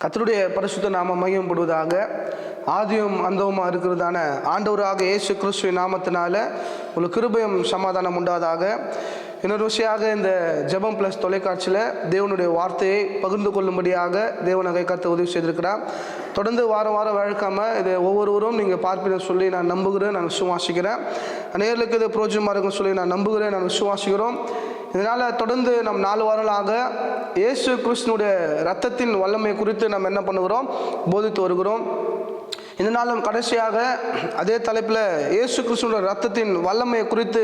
கத்தருடைய பரிசுத்த நாம மையப்படுவதாக ஆதியும் அந்தவுமா இருக்கிறதான ஆண்டவராக இயேசு கிறிஸ்துவின் நாமத்தினால உங்களுக்கு கிருபயம் சமாதானம் உண்டாதாக இன்னொரு விஷயமாக இந்த ஜெபம் ப்ளஸ் தொலைக்காட்சியில் தேவனுடைய வார்த்தையை பகிர்ந்து கொள்ளும்படியாக தேவனகை கற்று உதவி செய்திருக்கிறார். தொடர்ந்து வாரம் வாரம் வழக்காமல் இதை ஒவ்வொருவரும் நீங்கள் பார்ப்பீங்கன்னு சொல்லி நான் நம்புகிறேன் நான் விசுவாசிக்கிறேன். நேர்களுக்கு இது பிரோஜனமாக இருக்குன்னு சொல்லி நான் நம்புகிறேன் நான் விசுவாசிக்கிறோம். இதனால் தொடர்ந்து நம் நாலு வாரங்களாக இயேசு கிறிஸ்துனுடைய ரத்தத்தின் வல்லமை குறித்து நம்ம என்ன பண்ணுகிறோம்? போதித்து வருகிறோம். இந்த நாளும் கடைசியாக அதே தலைப்பில் இயேசு கிறிஸ்துவோட ரத்தத்தின் வல்லமையை குறித்து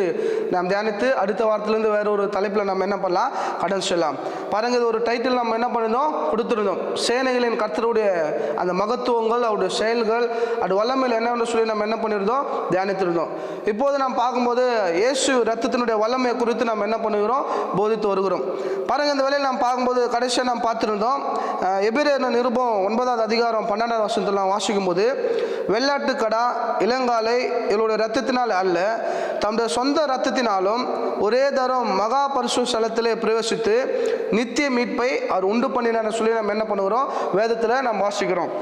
நாம் தியானித்து அடுத்த வாரத்திலேருந்து வேற ஒரு தலைப்பில் நம்ம என்ன பண்ணலாம்? கடன் செல்லலாம். பாருங்க இது ஒரு டைட்டில் நம்ம என்ன பண்ணியிருந்தோம் கொடுத்துருந்தோம். சேனைகளின் கர்த்தருடைய அந்த மகத்துவங்கள் அவருடைய செயல்கள் அது வல்லமையில் என்னன்னு சொல்லி நம்ம என்ன பண்ணியிருந்தோம் தியானித்திருந்தோம். இப்போது நாம் பார்க்கும்போது இயேசு ரத்தத்தினுடைய வல்லமையை குறித்து நம்ம என்ன பண்ணுகிறோம்? போதித்து வருகிறோம். பாருங்க இந்த வேலையில் நாம் பார்க்கும்போது கடைசியாக நாம் பார்த்துருந்தோம் எபிரேன நிருபம் ஒன்பதாவது அதிகாரம் பன்னெண்டாவது வருஷத்தில் வாசிக்கும் போது வெள்ளாட்டுக்கடா இளங்காலை இவளுடைய ரத்தத்தினால் அல்ல தம்முடைய சொந்த ரத்தத்தினாலும் ஒரே தரம் மகா பரிசு ஸ்தலத்திலே பிரவேசித்து நித்திய மீட்பை அவர் உண்டு பண்ணினார் சொல்லி நம்ம என்ன பண்ணுகிறோம்? வேதத்தில் நாம் வாசிக்கிறோம்.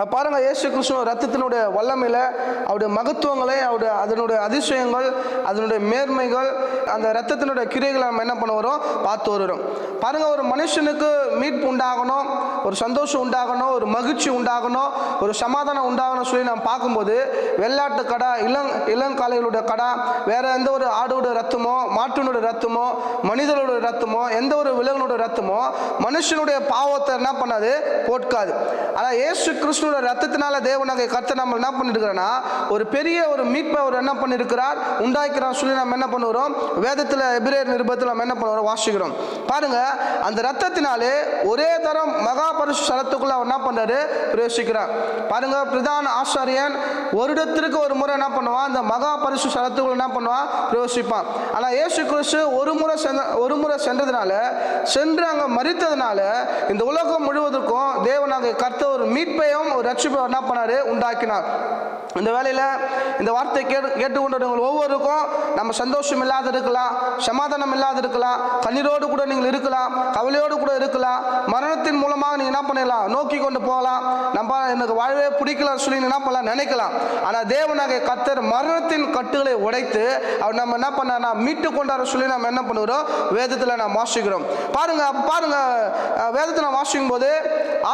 பாருங்கள் பாருங்க இயேசு கிறிஸ்துவ ரத்தத்தினுடைய வல்லமையில் அவருடைய மகத்துவங்களை அவருடைய அதனுடைய அதிசயங்கள் அதனுடைய மேன்மைகள் அந்த ரத்தத்தினுடைய கிரைகளை நம்ம என்ன பண்ண வரோம் பார்த்து வருகிறோம். பாருங்க ஒரு மனுஷனுக்கு மீட்பு உண்டாகணும் ஒரு சந்தோஷம் உண்டாகணும் ஒரு மகிழ்ச்சி உண்டாகணும் ஒரு சமாதானம் உண்டாகணும் சொல்லி நாம் பார்க்கும்போது வெள்ளாட்டு கடை இளங் இளங்காலைகளுடைய கடா வேற எந்த ஒரு ஆடோட ரத்தமோ மாட்டினுடைய ரத்தமோ மனிதனுடைய ரத்தமோ எந்த ஒரு விலங்கினுடைய ரத்தமோ மனுஷனுடைய பாவத்தை என்ன பண்ணாது? போட்காது ஆனால் இயேசு இயேசுவோட ரத்தத்தினால தேவனாக கர்த்தர் நம்ம என்ன பண்ணிருக்கிறோன்னா ஒரு பெரிய ஒரு மீட்பை அவர் என்ன பண்ணியிருக்கிறார் உண்டாக்கிறார். சொல்லி நம்ம என்ன பண்ணுகிறோம்? வேதத்தில் எபிரேர் நிருபத்தில் நம்ம என்ன பண்ணுறோம் வாசிக்கிறோம். பாருங்க அந்த ரத்தத்தினாலே ஒரே தரம் மகா பரிசு ஸ்தலத்துக்குள்ள என்ன பண்ணுறாரு பிரவேசிக்கிறார். பாருங்க பிரதான ஆச்சாரியன் வருடத்திற்கு ஒரு முறை என்ன பண்ணுவான்? அந்த மகாபரிஷு ஸ்தலத்துக்குள்ள என்ன பண்ணுவான்? பிரவேசிப்பான். ஆனால் இயேசு கிறிஸ்து ஒரு முறை சென்ற ஒரு முறை சென்றதுனால சென்று அங்கே மறித்ததுனால இந்த உலகம் முழுவதற்கும் தேவனாக கர்த்த ஒரு மீட்பையும் ஒரு ரட்சிப்பையும் என்ன பண்ணாரு? உண்டாக்கினார். இந்த வேலையில் இந்த வார்த்தை கேட்டு கேட்டுக்கொண்டவங்க ஒவ்வொருக்கும் நம்ம சந்தோஷம் இல்லாத இருக்கலாம் சமாதானம் இல்லாத இருக்கலாம் கண்ணீரோடு கூட நீங்கள் இருக்கலாம் கவலையோடு கூட இருக்கலாம். மரணத்தின் மூலமாக நீங்கள் என்ன பண்ணலாம்? நோக்கி கொண்டு போகலாம். நம்ம எனக்கு வாழ்வே பிடிக்கலன்னு சொல்லி என்ன பண்ணலாம்? நினைக்கலாம். ஆனால் தேவனாக கத்தர் மரணத்தின் கட்டுகளை உடைத்து அவர் நம்ம என்ன பண்ணா மீட்டு கொண்டார சொல்லி நம்ம என்ன பண்ணுகிறோம்? வேதத்தில் நாம் வாசிக்கிறோம். பாருங்க பாருங்க வேதத்தில் நான் வாசிக்கும் போது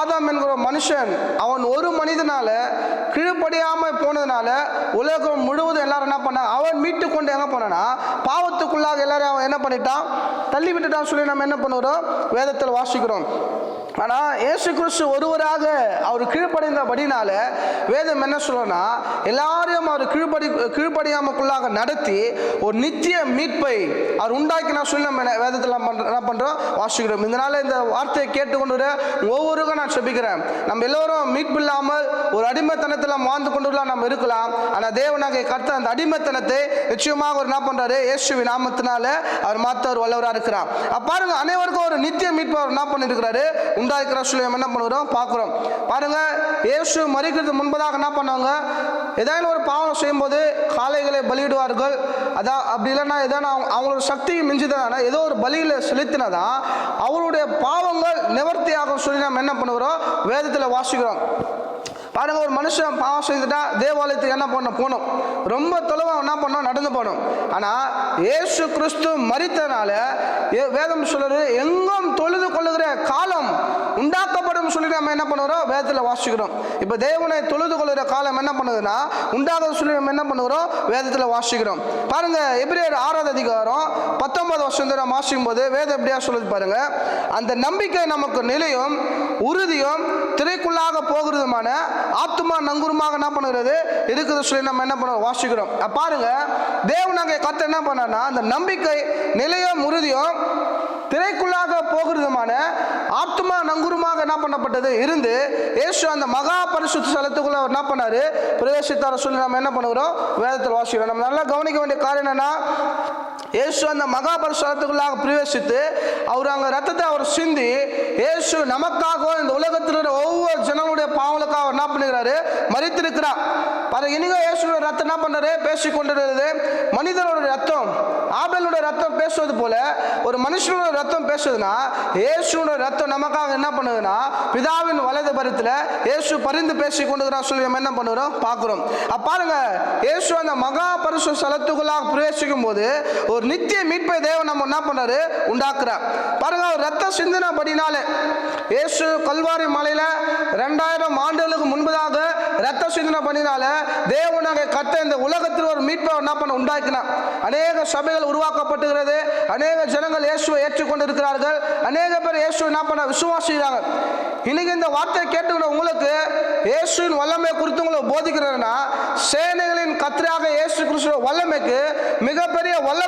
ஆதாம் என்கிற மனுஷன் அவன் ஒரு மனிதனால போன போனதுனால உலகம் முழுவதும் எல்லாரும் என்ன பண்ணாங்க? அவன் மீட்டு கொண்டு எங்க போனானா பாவத்துக்குள்ளாக எல்லாரும் அவன் என்ன பண்ணிட்டான்? தள்ளி விட்டுட்டான் சொல்லி நம்ம என்ன பண்ணுறோம்? வேதத்தில் வாசிக்கிறோம். ஆனால் இயேசு கிறிஸ்து ஒருவராக அவர் கீழ்ப்படைந்தபடினால வேதம் என்ன சொல்லணும்னா எல்லாரையும் அவர் கீழ்ப்படி கீழ்ப்படியாமக்குள்ளாக நடத்தி ஒரு நித்திய மீட்பை அவர் உண்டாக்கி நான் சொல்லி நம்ம என்ன- வேதத்தில் என்ன பண்ணுறோம் வாசிக்கிறோம். இதனால இந்த வார்த்தையை கேட்டுக்கொண்டு ஒவ்வொருக்கும் நான் செபிக்கிறேன். நம்ம எல்லோரும் மீட்பு இல்லாமல் ஒரு அடிமைத்தனத்தில் வாழ்ந்து கொண்டுலாம் நம்ம இருக்கலாம். ஆனால் தேவனாக கருத்த அந்த அடிமைத்தனத்தை நிச்சயமாக அவர் என்ன பண்ணுறாரு இயேசு நாமத்தினால அவர் மாற்ற ஒரு வல்லவராக இருக்கிறார். அப்ப பாருங்க அனைவருக்கும் ஒரு நித்திய மீட்பு அவர் என்ன பண்ணியிருக்கிறாரு உண்டாஇருக்கிற சொல்லி என்ன பண்ணுறோம்? பார்க்குறோம். பாருங்கள் இயேசு மறிக்கிறது முன்பதாக என்ன பண்ணாங்க ஏதாவது ஒரு பாவம் செய்யும்போது காளைகளை பலியிடுவார்கள். அதான் அப்படி இல்லைன்னா ஏதாவது அவங்க- அவங்களோட சக்தியை மிஞ்சுதானா ஏதோ ஒரு பலியில் செலுத்தினதான் அவருடைய பாவங்கள் நிவர்த்தியாகும் சொல்லி நம்ம என்ன பண்ணுகிறோம்? வேதத்தில் வாசிக்கிறோம். பாருங்க ஒரு மனுஷன் பாவம் செய்துட்டா தேவாலயத்துக்கு என்ன பண்ண போகணும். ரொம்ப தொலைவா என்ன பண்ணோம் நடந்து போகணும். ஆனால் இயேசு கிறிஸ்து மறித்தனால ஏ- வேதம் சொல்லுறது எங்கும் தொழுது கொள்ளுகிற காலம் உண்டாக்கப்படும் சொல்லி நம்ம என்ன பண்ணுறோம்? வேதத்தில் வாசிக்கிறோம். இப்போ தேவனை தொழுது கொள்ளுகிற காலம் என்ன பண்ணுதுன்னா உண்டாக சொல்லி நம்ம என்ன பண்ணுகிறோம்? வேதத்தில் வாசிக்கிறோம். பாருங்க ஒரு ஆறாவது அதிகாரம் பத்தொன்பது வருஷம் நம்ம வாசிக்கும் போது வேதம் எப்படியா சொல்லுது பாருங்க அந்த நம்பிக்கை நமக்கு நிலையும் உறுதியும் திரைக்குள்ளாக போகிறதுமான ஆத்துமா நங்குருமாக என்ன பண்ணுகிறது? இருக்குது சொல்லி நம்ம என்ன பண்ணுறோம் வாசிக்கிறோம். பாருங்க பாருங்க தேவனாக கத்த என்ன பண்ணான்னா அந்த நம்பிக்கை நிலையும் உறுதியும் திரைக்குள்ளாக போகிறதுமான ஆத்மா நங்குருமாக என்ன பண்ணப்பட்டது? இருந்து ஏசு அந்த மகா பரிசுத்த ஸ்தலத்துக்குள்ள அவர் என்ன பண்ணாரு? பிரவேசித்தார சொல்லி நம்ம என்ன பண்ணுகிறோம்? வேதத்தில் வாசிக்கிறோம். நம்ம நல்லா கவனிக்க வேண்டிய காரணம் என்னன்னா இயேசு அந்த மகாபரிசுரத்துக்குள்ளாக பிரவேசித்து அவர் அங்கே ரத்தத்தை அவர் சிந்தி இயேசு நமக்காகவும் இந்த உலகத்தில் இருக்கிற ஒவ்வொரு ஜனங்களுடைய பாவங்களுக்காக அவர் என்ன பண்ணுகிறாரு? மறித்திருக்கிறார். பல இனிங்க இயேசுடைய ரத்தம் என்ன பண்ணாரு பேசி கொண்டிருக்கிறது மனிதனோட ரத்தம் ஆபேலுடைய ரத்தம் பேசுவது போல ஒரு மனுஷனோட ரத்தம் பேசுதுன்னா இயேசுடைய ரத்தம் நமக்காக என்ன பண்ணுதுன்னா பிதாவின் வலது பரத்தில் இயேசு பரிந்து பேசி கொண்டுகிறார் சொல்லி நம்ம என்ன பண்ணுறோம்? பார்க்குறோம். பாருங்க இயேசு அந்த மகா பரிசு ஸ்தலத்துக்குள்ளாக பிரவேசிக்கும் போது ஒரு நித்திய மீட்பை தேவன் நம்ம என்ன பண்ணாரு உண்டாக்குறார். பாருங்க அவர் ரத்த சிந்தனைப்படினாலே இயேசு கல்வாரி மலையில ரெண்டாயிரம் ஆண்டுகளுக்கு முன்பதாக ரத்த சிந்தனை பண்ணினால தேவனாக கத்த இந்த உலகத்தில் ஒரு மீட்பை என்ன பண்ண உண்டாக்கினான் அநேக சபைகள் உருவாக்கப்பட்டுகிறது அநேக ஜனங்கள் இயேசுவை ஏற்றுக்கொண்டு இருக்கிறார்கள் அநேக பேர் இயேசுவை என்ன பண்ண விசுவாசிக்கிறாங்க. இன்னைக்கு இந்த வார்த்தையை கேட்டுக்கிற உங்களுக்கு இயேசுவின் வல்லமை குறித்து உங்களுக்கு போதிக்கிறேன்னா சேனைகளின் கத்திராக இயேசு கிறிஸ்துவ வல்லமைக்கு மிகப்பெரிய வல்ல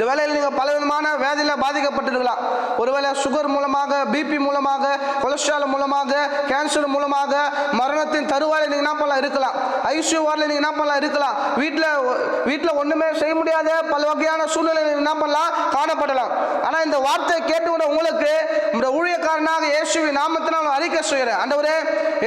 இந்த வேலையில் நீங்கள் பல விதமான வேதியில் பாதிக்கப்பட்டிருக்கலாம். ஒருவேளை சுகர் மூலமாக பிபி மூலமாக கொலஸ்ட்ரால் மூலமாக கேன்சர் மூலமாக மரணத்தின் தருவாயில் நீங்கள் என்ன பண்ணலாம் இருக்கலாம். ஐசியூ வாரில் நீங்கள் என்ன பண்ணலாம் இருக்கலாம். வீட்டில் வீட்டில் ஒன்றுமே செய்ய முடியாத பல வகையான சூழ்நிலை நீங்கள் என்ன பண்ணலாம்? காணப்படலாம். ஆனால் இந்த வார்த்தையை கேட்டுவிட உங்களுக்கு இந்த ஊழியக்காரனாக இயேசுவி நாமத்தினால் நான் அறிக்கை செய்கிறேன். ஆண்டவரே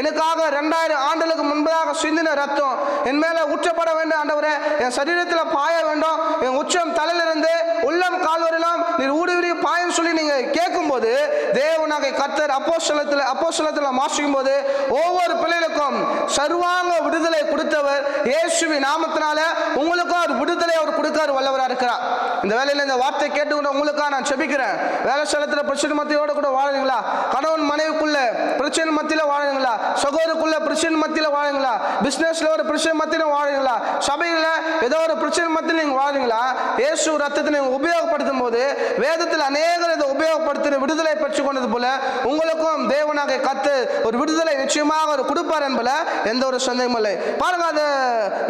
எனக்காக ரெண்டாயிரம் ஆண்டுகளுக்கு முன்பதாக சிந்தின ரத்தம் என் மேலே ஊற்றப்பட வேண்டும். ஆண்டவரே என் சரீரத்தில் பாய வேண்டும். என் உச்சம் தலையிலிருந்து உள்ளம் கால்வரெல்லாம் நீர் ஊடுருவி பாயம் சொல்லி நீங்க கேட்கும்போது தேவனாக கத்தர் அப்போஸ்தலத்தில் அப்போஸ்தலத்தில் மாசிக்கும் போது ஒவ்வொரு பிள்ளைகளுக்கும் சர்வாங்க விடுதலை கொடுத்தவர் இயேசுவி நாமத்தினால உங்களுக்கும் அவர் விடுதலை அவர் கொடுக்க வல்லவராக இருக்கிறார். இந்த வேலையில் இந்த வார்த்தை கேட்டுக்கொண்டு உங்களுக்காக நான் செபிக்கிறேன். வேலை ஸ்தலத்தில் பிரச்சனை மத்தியோட கூட வாழுங்களா? கணவன் மனைவிக்குள்ள பிரச்சனை மத்தியில் வாழுங்களா? சகோதரக்குள்ள பிரச்சனை மத்தியில் வாழுங்களா? பிஸ்னஸில் ஒரு பிரச்சனை மத்தியில் வாழுங்களா? சபையில் ஏதோ ஒரு பிரச்சனை மத்தியில் நீங்கள் வாழுங்களா? இயேசு ரத்தத்தை நீங்கள் உபயோகப்படுத்தும் போது வேதத்தில் அநேகர் இதை உபயோகப்படுத்தி விடுதலை பெற்றுக் கொண்டது போல உங்களுக்கும் தேவனாக கத்து ஒரு விடுதலை நிச்சயமாக ஒரு கொடுப்பார் என்பல எந்த ஒரு சந்தேகமும் இல்லை. பாருங்க அதை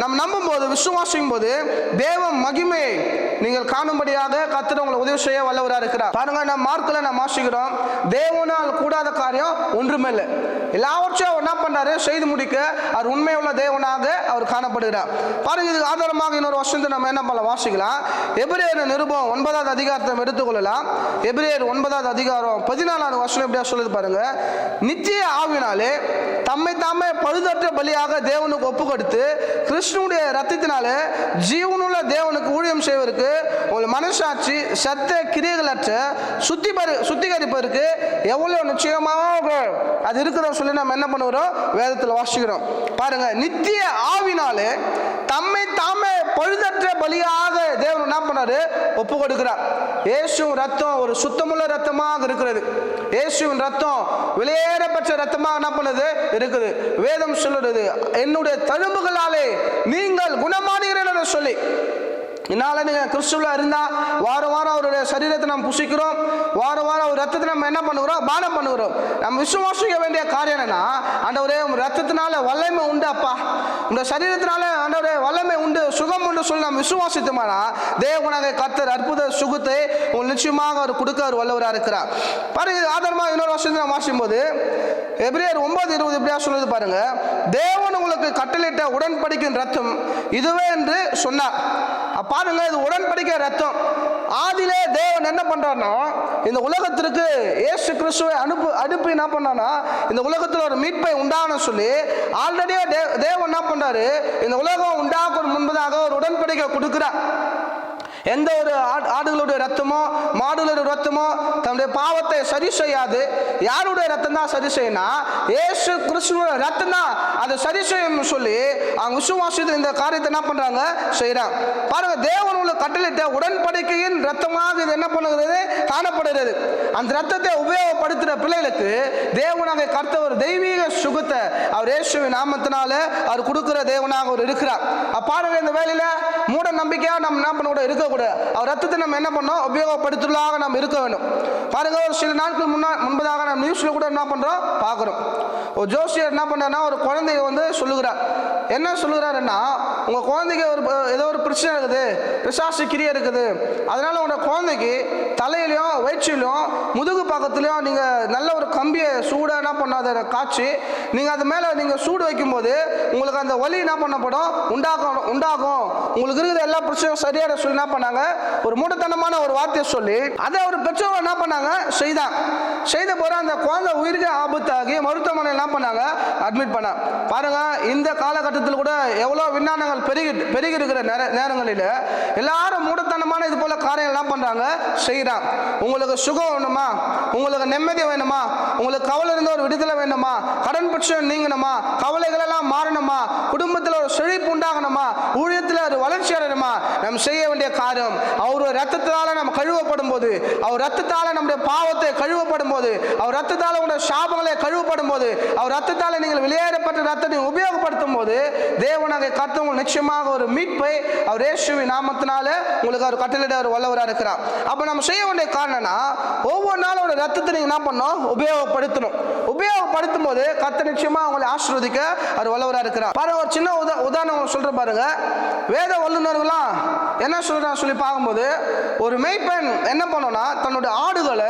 நம்ம நம்பும் போது விசுவாசிக்கும் போது தேவ மகிமையை நீங்கள் கா காணும்படியாக கத்தர் உங்களை உதவி செய்ய வல்லவராக இருக்கிறார் பாருங்க நம்ம மார்க்கில் நம்ம வாசிக்கிறோம் தேவனால் கூடாத காரியம் ஒன்றுமே இல்லை. எல்லாவற்றையும் அவர் என்ன பண்றாரு? செய்து முடிக்க அவர் உண்மையுள்ள தேவனாக அவர் காணப்படுகிறார். பாருங்க இதுக்கு ஆதாரமாக இன்னொரு வருஷத்தை நம்ம என்ன பண்ணலாம்? வாசிக்கலாம். எபிரேயர் நிருபம் ஒன்பதாவது அதிகாரத்தை எடுத்துக்கொள்ளலாம். எபிரேயர் ஒன்பதாவது அதிகாரம் பதினாலாவது வருஷம் எப்படியா சொல்லுது பாருங்க? நித்திய ஆவினாலே தம்மை தாமே பழுதற்ற பலியாக தேவனுக்கு ஒப்பு கொடுத்து கிருஷ்ணனுடைய ரத்தத்தினாலே ஜீவனுள்ள தேவனுக்கு ஊழியம் செய்வதற்கு உங்கள் மனசாட்சி சத்த கிரியைகளற்ற சுத்தி சுத்திகரிப்பதற்கு எவ்வளவு நிச்சயமாக அது இருக்கிற சொல்லி நம்ம என்ன பண்ணுகிறோம்? வேதத்தில் வாசிக்கிறோம். பாருங்க நித்திய ஆவினாலே தம்மை தாமே பழுதற்ற பலியாக தேவன் என்ன பண்ணாரு? ஒப்பு கொடுக்கிறார். இயேசுவின் ரத்தம் ஒரு சுத்தமுள்ள ரத்தமாக இருக்கிறது. இயேசுவின் ரத்தம் வெளியேறப்பட்ட ரத்தமாக என்ன பண்ணுது? இருக்குது. வேதம் சொல்லுறது என்னுடைய தழும்புகளாலே நீங்கள் குணமானீர்கள் என்று சொல்லி. என்னால் நீங்க கிறிஸ்துவில் இருந்தா வாரம் வாரம் அவருடைய சரீரத்தை நாம் புசிக்கிறோம். வாரம் வாரம் அவர் ரத்தத்தை நம்ம என்ன பண்ணுகிறோம்? பானம் பண்ணுகிறோம். நம்ம விசுவாசிக்க வேண்டிய காரியம் என்னன்னா ஆண்டவரே உங்க ரத்தத்தினால வல்லமை உண்டு அப்பா. உங்க சரீரத்தினால ஆண்டவரே வல்லமை உண்டு சுகம் உண்டு சொல்லி நம்ம விசுவாசித்தோம்னா தேவனாக கத்தர் அற்புத சுகத்தை உங்களுக்கு நிச்சயமாக அவர் கொடுக்க அவர் வல்லவராக இருக்கிறார். பாருங்க ஆதாரமாக இன்னொரு வருஷத்தை நம்ம வாசிக்கும் போது எபிரேயர் ஒன்பது இருபது எப்படியா சொல்லுது பாருங்க தேவன் உங்களுக்கு கட்டளிட்ட உடன்படிக்கும் ரத்தம் இதுவே என்று சொன்னார். பாருங்க இது உடன்படிக்கை ரத்தம். ஆதிலே தேவன் என்ன பண்றாருன்னா இந்த உலகத்திற்கு ஏசு கிறிஸ்துவை அனுப்பு அனுப்பி என்ன பண்ணானா இந்த உலகத்தில் ஒரு மீட்பை உண்டான சொல்லி ஆல்ரெடியே தேவன் என்ன பண்றாரு இந்த உலகம் உண்டாக்கும் முன்பதாக ஒரு உடன்படிக்கை கொடுக்குறார். எந்த ஒரு ஆடு- ஆடுகளுடைய ரத்தமோ மாடுகளுடைய ரத்தமோ தன்னுடைய பாவத்தை சரி செய்யாது. யாருடைய ரத்தம் தான் சரி செய்யணும் ஏசு கிறிஸ்துவோட ரத்தம் தான் அதை சரி செய்யணும்னு சொல்லி அவங்க விசுவாசத்தில் இந்த காரியத்தை என்ன பண்றாங்க? செய்யறாங்க பாருங்க தேவன் உள்ள கட்டளையிட்ட உடன்படிக்கையின் ரத்தமாக இது என்ன பண்ணுகிறது? காணப்படுகிறது. அந்த ரத்தத்தை உபயோகப்படுத்துகிற பிள்ளைகளுக்கு தேவனாக கருத்த ஒரு தெய்வீக சுகத்தை அவர் இயேசுவின் நாமத்தினால அவர் கொடுக்கிற தேவனாக அவர் இருக்கிறார். பாருங்க இந்த வேலையில மூட நம்பிக்கையா நம்ம என்ன இருக்க இருக்கக்கூடாது அவர் ரத்தத்தை நம்ம என்ன பண்ணோம்? உபயோகப்படுத்தலாக நம்ம இருக்க வேண்டும். பாருங்க ஒரு சில நாட்கள் முன்னா முன்பதாக நம்ம நியூஸில் கூட என்ன பண்ணுறோம் பார்க்குறோம். ஒரு ஜோசியர் என்ன பண்ணாருன்னா ஒரு குழந்தைய வந்து சொல்லுகிறார். என்ன சொல்லுகிறாருன்னா உங்கள் குழந்தைக்கு ஒரு ஏதோ ஒரு பிரச்சனை இருக்குது பிசாசு கிரியை இருக்குது. அதனால உங்க குழந்தைக்கு தலையிலையும் வயிற்றிலையும் முதுகு பக்கத்துலையும் நீங்கள் நல்ல ஒரு கம்பியை சூடாக என்ன பண்ணாத காய்ச்சி நீங்கள் அது மேலே நீங்கள் சூடு வைக்கும்போது உங்களுக்கு அந்த வலி என்ன பண்ணப்படும்? உண்டாகும் உண்டாகும். உங்களுக்கு இருக்கிற எல்லா பிரச்சனையும் சரியான சொல்லி என்ன பண்ணாங்க? ஒரு மூடத்தனமான ஒரு வார்த்தையை சொல்லி அதை ஒரு பெற்றோர் என்ன பண்ணாங்க? செய்தான். செய்த போற அந்த குழந்தை உயிருக்கு ஆபத்தாகி மருத்துவமனை என்ன பண்ணாங்க? அட்மிட் பண்ண. பாருங்க இந்த காலகட்டத்தில் கூட எவ்வளோ விஞ்ஞானங்கள் பெருகி பெருகி இருக்கிற நேர நேரங்களில் எல்லாரும் மூடத்தனமான இது போல காரியங்கள் எல்லாம் பண்றாங்க செய்கிறாங்க உங்களுக்கு சுகம் வேணுமா? உங்களுக்கு நிம்மதி வேணுமா? உங்களுக்கு கவலை இருந்த ஒரு விடுதலை வேணுமா? கடன் பட்சம் நீங்கணுமா? கவலைகள் எல்லாம் மாறணுமா? குடும்பத்தில் ஒரு செழிப்பு உண்டாகணுமா? ஊழியத்தில் ஒரு வளர்ச்சி அடையணுமா? நம்ம செய்ய வேண்டிய காரியம் அவர் ரத்தத்தால் நம்ம கழுவப்படும் போது அவர் ரத்தத்தால் நம்முடைய பாவத்தை கழுவப்படும் போது அவர் ரத்தத்தால் உங்களுடைய சாபங்களை கழுவப்படும் போது அவர் ரத்தத்தால் நீங்கள் வெளியேறப்பட்ட ரத்தத்தை உபயோகப்படுத்தும் போது தேவனாக கத்தவங்க நிச்சயமாக ஒரு மீட்பை அவர் ஏசுவி நாமத்தினால உங்களுக்கு அவர் கட்டளிட ஒரு வல்லவராக இருக்கிறார். அப்போ நம்ம செய்ய வேண்டிய காரணம்னா ஒவ்வொரு நாளும் ஒரு ரத்தத்தை நீங்கள் என்ன பண்ணணும்? உபயோகப்படுத்தணும். உபயோகப்படுத்தும் போது கத்த நிச்சயமாக உங்களை ஆசிர்வதிக்க அவர் வல்லவராக இருக்கிறார். பாருங்க ஒரு சின்ன உதா உதாரணம் உங்களுக்கு பாருங்க. வேத வல்லுநர்களாம் என்ன சொல்றாங்க சொல்லி பார்க்கும்போது ஒரு மெய்ப்பெண் என்ன பண்ணோம்னா தன்னுடைய ஆடுகளை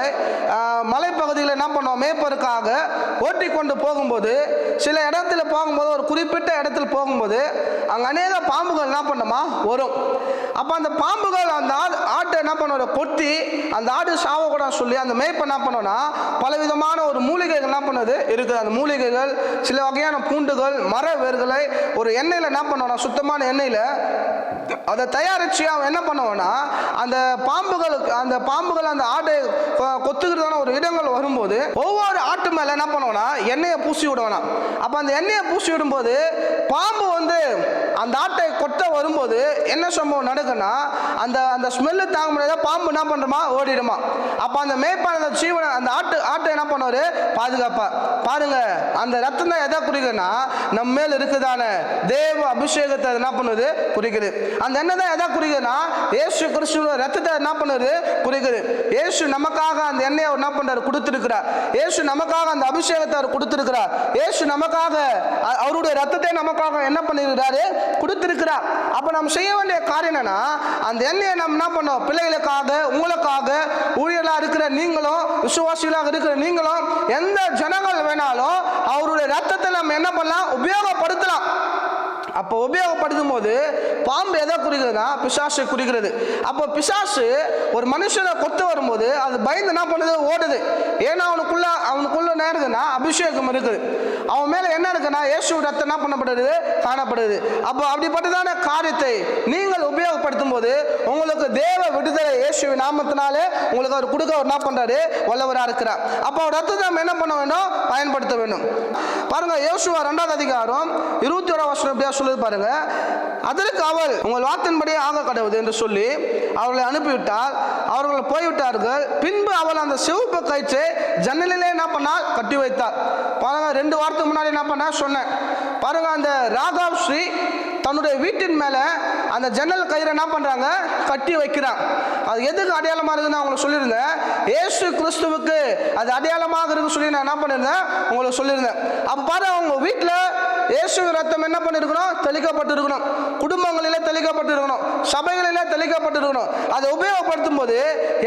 மலைப்பகுதியில் என்ன பண்ணுவோம் மேய்ப்பதற்காக ஓட்டி கொண்டு போகும்போது சில இடத்துல போகும்போது ஒரு குறிப்பிட்ட இடத்துல போகும்போது அங்கே அநேக பாம்புகள் என்ன பண்ணுமா? வரும். அப்போ அந்த பாம்புகள் அந்த ஆடு ஆட்டை என்ன பண்ணுவோம் கொத்தி அந்த ஆடு சாவக்கூடாது சொல்லி அந்த மேய்ப்பை என்ன பண்ணோன்னா பலவிதமான ஒரு மூலிகைகள் என்ன பண்ணுது? இருக்குது. அந்த மூலிகைகள் சில வகையான பூண்டுகள் மர வேர்களை ஒரு எண்ணெயில் என்ன பண்ணோன்னா சுத்தமான எண்ணெயில் அதை தயாரித்து அவன் என்ன பண்ணுவான்னா அந்த பாம்புகளுக்கு அந்த பாம்புகள் அந்த ஆட்டை கொ- கொத்துக்கிறதான ஒரு இடங்கள் வரும்போது ஒவ்வொரு ஆட்டு மேலே என்ன பண்ணுவானா எண்ணெயை பூசி விடுவானா. அப்போ அந்த எண்ணெயை பூசி விடும்போது பாம்பு வந்து அந்த ஆட்டை கொட்ட வரும்போது என்ன சம்பவம் நடக்குன்னா அந்த அந்த ஸ்மெல்லு தாங்க முடியாத பாம்பு என்ன பண்ணுறோமா ஓடிடுமா. அப்போ அந்த மேய்ப்பான அந்த ஜீவனை அந்த ஆட்டு ஆட்டை என்ன பண்ணுவார் பாதுகாப்பா. பாருங்க அந்த ரத்தம் தான் எதை குறிக்குதுன்னா நம்ம மேல் இருக்குதான? தேவ அபிஷேகத்தை அது என்ன பண்ணுது? குறிக்குது. அந்த எண்ணெய் தான் எதை குறிக்குதுன்னா ஏசு கிறிஸ்துவ ரத்தத்தை என்ன பண்ணுது? குறிக்குது. ஏசு நமக்காக அந்த எண்ணெயை அவர் என்ன பண்ணுறாரு கொடுத்துருக்கிறார். ஏசு நமக்காக அந்த அபிஷேகத்தை அவர் கொடுத்துருக்கிறார். ஏசு நமக்காக அவருடைய ரத்தத்தை நமக்காக என்ன பண்ணியிருக்கிறாரு? கொடுத்திருக்கிறார். அப்ப நம்ம செய்ய வேண்டிய காரியம் என்னன்னா அந்த எண்ணெயை நம்ம என்ன பண்ணோம்? பிள்ளைகளுக்காக உங்களுக்காக ஊழியர்களாக இருக்கிற நீங்களும் விசுவாசிகளாக இருக்கிற நீங்களும் எந்த ஜனங்கள் வேணாலும் அவருடைய ரத்தத்தை நம்ம என்ன பண்ணலாம்? உபயோகப்படுத்த அப்போ உபயோகப்படுத்தும் போது பாம்பு எதை குறிக்கிறதுனா பிசாசு குறிக்கிறது. அப்போ பிசாசு ஒரு மனுஷனை கொத்து வரும்போது அது பயந்து என்ன பண்ணுது? ஓடுது. ஏன்னா அவனுக்குள்ள அவனுக்குள்ள என்ன இருக்குன்னா அபிஷேகம் இருக்குது. அவன் மேல என்ன இருக்குன்னா இயேசு ரத்தம் என்ன பண்ணப்படுது? காணப்படுது. அப்போ அப்படிப்பட்டதான காரியத்தை நீங்கள் உபயோகப்படுத்தும் போது உங்களுக்கு தேவ விடுதலை இயேசுவின் நாமத்தினாலே உங்களுக்கு அவர் கொடுக்க அவர் என்ன பண்றாரு? வல்லவராக இருக்கிறார். அப்போ அவர் ரத்தத்தை நம்ம என்ன பண்ண வேண்டும்? பயன்படுத்த வேண்டும். பாருங்க இயேசுவா ரெண்டாவது அதிகாரம் இருபத்தி ஓராம் வருஷம் எப்படியா சொல்லுது? பாருங்க. அதற்கு அவள் உங்கள் வார்த்தையின்படி ஆக கடவுது என்று சொல்லி அவர்களை அனுப்பிவிட்டால் அவர்கள் போய்விட்டார்கள். பின்பு அவள் அந்த சிவப்பு கயிற்றை ஜன்னலிலே என்ன பண்ணால் கட்டி வைத்தாள் பாருங்க ரெண்டு வாரத்துக்கு முன்னாடி என்ன பண்ணா? சொன்னேன். பாருங்க அந்த ராகாவ் ஸ்ரீ தன்னுடைய வீட்டின் மேல அந்த ஜன்னல் கயிறை என்ன பண்றாங்க? கட்டி வைக்கிறான். அது எதுக்கு அடையாளமா இருக்குன்னு உங்களுக்கு சொல்லியிருந்தேன். ஏசு கிறிஸ்துவுக்கு அது அடையாளமாக இருக்கு சொல்லி நான் என்ன பண்ணியிருந்தேன்? உங்களுக்கு சொல்லியிருந்தேன். அப்ப பாரு அவங்க வீட்டில் இயேசுவின் ரத்தம் என்ன பண்ணிருக்கணும்? தெளிக்கப்பட்டு இருக்கணும் குடும்பங்களிலே தெளிக்கப்பட்டு இருக்கணும் சபைகளிலே தெளிக்கப்பட்டு இருக்கணும் அதை உபயோகப்படுத்தும் போது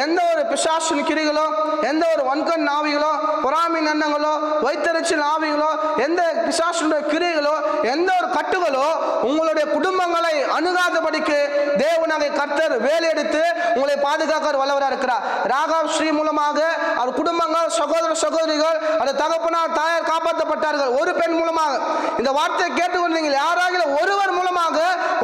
எந்த ஒரு பிசாசின் கிரிகளோ எந்த ஒரு வன்கண் நாவிகளோ பொறாமின் எண்ணங்களோ வைத்தறிச்சல் நாவிகளோ எந்த பிசாசுடைய கிரிகளோ எந்த ஒரு கட்டுகளோ உங்களுடைய குடும்பங்களை அணுகாதபடிக்கு தேவனாக கர்த்தர் வேலையெடுத்து உங்களை பாதுகாக்க வல்லவராக இருக்கிறார். ராகாவ் ஸ்ரீ மூலமாக அவர் குடும்பங்கள் சகோதர சகோதரிகள் அந்த தகப்பனார் தாயார் காப்பாற்றப்பட்டார்கள். ஒரு பெண் மூலமாக. இந்த வார்த்தையை கேட்டுக்கொண்டீங்க யாராக ஒருவர் மூலமாக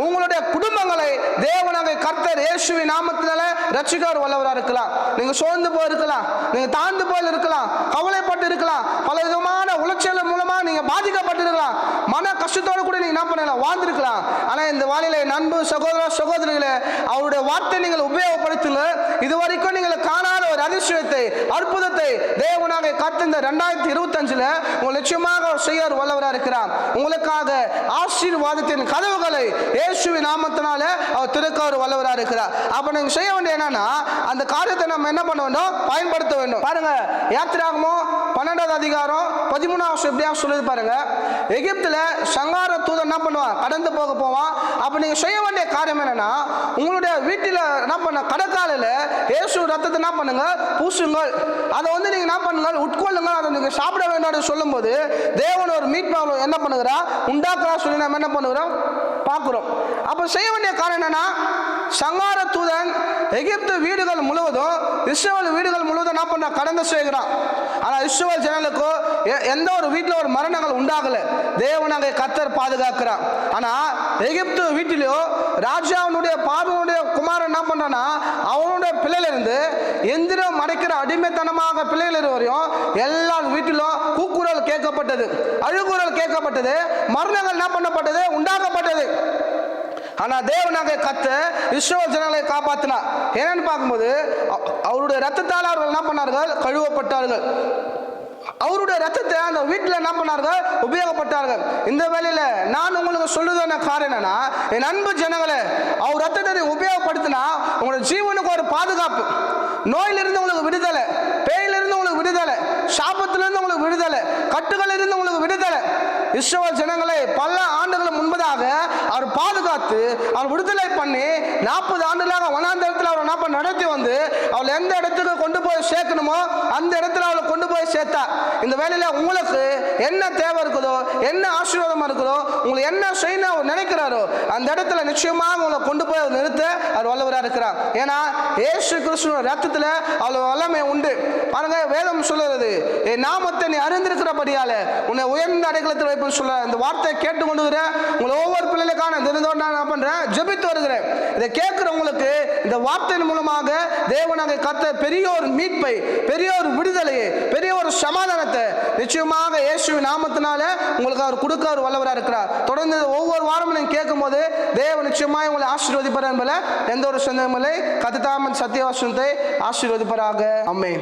உங்களுடைய குடும்பங்களை தேவனாக கர்த்தர் இயேசுவி நாமத்தினால ரட்சிக்கவர் வல்லவராக இருக்கலாம். நீங்க சோர்ந்து போயிருக்கலாம். நீங்க தாழ்ந்து போய் இருக்கலாம் கவலைப்பட்டு இருக்கலாம் பல விதமான உளைச்சல் மூலமா நீங்க பாதிக்கப்பட்டு இருக்கலாம் மன கஷ்டத்தோடு கூட நீங்க என்ன பண்ணலாம்? வாழ்ந்திருக்கலாம். ஆனா இந்த வானிலை நண்பு சகோதர சகோதரிகளை அவருடைய வார்த்தை நீங்கள் உபயோகப்படுத்துங்க இது வரைக்கும் நீங்கள் அதிசயத்தை அற்புதத்தை தேவனாக காத்திருந்த ரெண்டாயிரத்தி இருபத்தஞ்சுல உங்கள் நிச்சயமாக அவர் செய்ய வல்லவராக இருக்கிறார். உங்களுக்காக ஆசீர்வாதத்தின் கதவுகளை இயேசுவின் நாமத்தினால அவர் திறக்க ஒரு வல்லவராக இருக்கிறார். அப்ப நீங்க செய்ய வேண்டிய என்னன்னா அந்த காரியத்தை நம்ம என்ன பண்ண வேண்டும்? பயன்படுத்த வேண்டும். பாருங்க யாத்திராகமோ பன்னெண்டாவது அதிகாரம் பதிமூணாவது வருஷம் எப்படியா சொல்லுது பாருங்க. எகிப்தில் சங்கார தூதன் என்ன பண்ணுவான்? கடந்து போக போவான். அப்போ நீங்கள் செய்ய வேண்டிய காரியம் என்னன்னா உங்களுடைய வீட்டில் என்ன பண்ண கடற்காலில் இயேசு ரத்தத்தை என்ன பண்ணுங்க? பூசுங்கள். அதை வந்து நீங்கள் என்ன பண்ணுங்கள்? உட்கொள்ளுங்கள். அதை நீங்கள் சாப்பிட வேண்டும் சொல்லும்போது தேவன் ஒரு மீட் என்ன பண்ணுகிறா? உண்டாக்குறா சொல்லி நம்ம என்ன பண்ணுகிறோம்? பார்க்குறோம். அப்போ செய்ய வேண்டிய காரணம் என்னன்னா சங்கார தூதன் எகிப்து வீடுகள் முழுவதும் இஸ்ரேல் வீடுகள் முழுவதும் என்ன பண்ண கடந்து செய்கிறான் ஆனால் இஸ்ரேல் ஜனங்களுக்கோ எ- எந்த ஒரு வீட்டில் ஒரு மரணங்கள் உண்டாகலை. தேவன் அங்கே கத்தர் பாதுகாக்கிறான் ஆனால் எகிப்து வீட்டிலேயோ ராஜாவினுடைய பாபனுடைய குமாரன் என்ன பண்ணுறான்னா அவனுடைய பிள்ளையிலிருந்து எந்திரம் மடைக்கிற அடிமைத்தனமாக பிள்ளைகள் வரையும் எல்லா வீட்டிலும் கூக்குரல் கேட்கப்பட்டது அழுகுரல் கேட்கப்பட்டது மரணங்கள் என்ன பண்ணப்பட்டது? உண்டாக்கப்பட்டது. ஆனால் தேவனாக கத்த இஸ்ரோல் ஜனங்களை காப்பாற்றினார் என்னன்னு பார்க்கும்போது அவருடைய ரத்தத்தால் அவர்கள் என்ன பண்ணார்கள்? கழுவப்பட்டார்கள். அவருடைய ரத்தத்தை அந்த வீட்டில் என்ன பண்ணார்கள்? உபயோகப்பட்டார்கள். இந்த வேலையில் நான் உங்களுக்கு சொல்லுதான காரணம் என்னன்னா என் அன்பு ஜனங்களே அவர் ரத்தத்தை உபயோகப்படுத்தினா உங்களோட ஜீவனுக்கு ஒரு பாதுகாப்பு. நோயிலிருந்து உங்களுக்கு விடுதலை பேயிலிருந்து உங்களுக்கு விடுதலை சாபத்திலிருந்து உங்களுக்கு விடுதலை கட்டுகளிலிருந்து உங்களுக்கு விடுதலை. இஸ்ரோ ஜனங்களை பல பார்த்து அவன் விடுதலை பண்ணி நாற்பது ஆண்டுகளாக வனாந்தரத்தில் அவரை என்ன நடத்தி வந்து அவளை எந்த இடத்துக்கு கொண்டு போய் சேர்க்கணுமோ அந்த இடத்துல அவளை கொண்டு போய் சேர்த்தா. இந்த வேலையில் உங்களுக்கு என்ன தேவை இருக்குதோ என்ன ஆசீர்வாதம் இருக்குதோ உங்களுக்கு என்ன செய்யணும் அவர் நினைக்கிறாரோ அந்த இடத்துல நிச்சயமாக உங்களை கொண்டு போய் அவர் நிறுத்த அவர் வல்லவராக இருக்கிறார். ஏன்னா ஏசு கிறிஸ்துவ ரத்தத்தில் அவ்வளோ வல்லமை உண்டு. பாருங்க வேதம் சொல்லுறது என் நாமத்தை நீ அறிந்திருக்கிறபடியால உன்னை உயர்ந்த அடைக்கலத்தில் வைப்புன்னு சொல்ல இந்த வார்த்தையை கேட்டு கொண்டு உங்களை ஒவ்வொரு பிள்ளைகளுக்கான தினந்தோடு நான் என்ன பண்ணுறேன் ஜெபித்து வருகிறேன். இதை கேட்குறவங்களுக்கு இந்த வார்த்தையின் மூலமாக தேவனாக கத்த பெரிய ஒரு மீட்பை பெரிய ஒரு விடுதலையை பெரிய ஒரு சமாதானத்தை நிச்சயமாக இயேசுவின் நாமத்தினால உங்களுக்கு அவர் கொடுக்க அவர் வல்லவராக இருக்கிறார். தொடர்ந்து ஒவ்வொரு வாரமும் நீங்கள் கேட்கும்போது தேவ நிச்சயமாக உங்களை ஆசீர்வதிப்பார் என்பதில் எந்த ஒரு சந்தேகமில்லை கத்துதாமன் சத்தியவாசனத்தை ஆசீர்வதிப்பாராக. அம்மே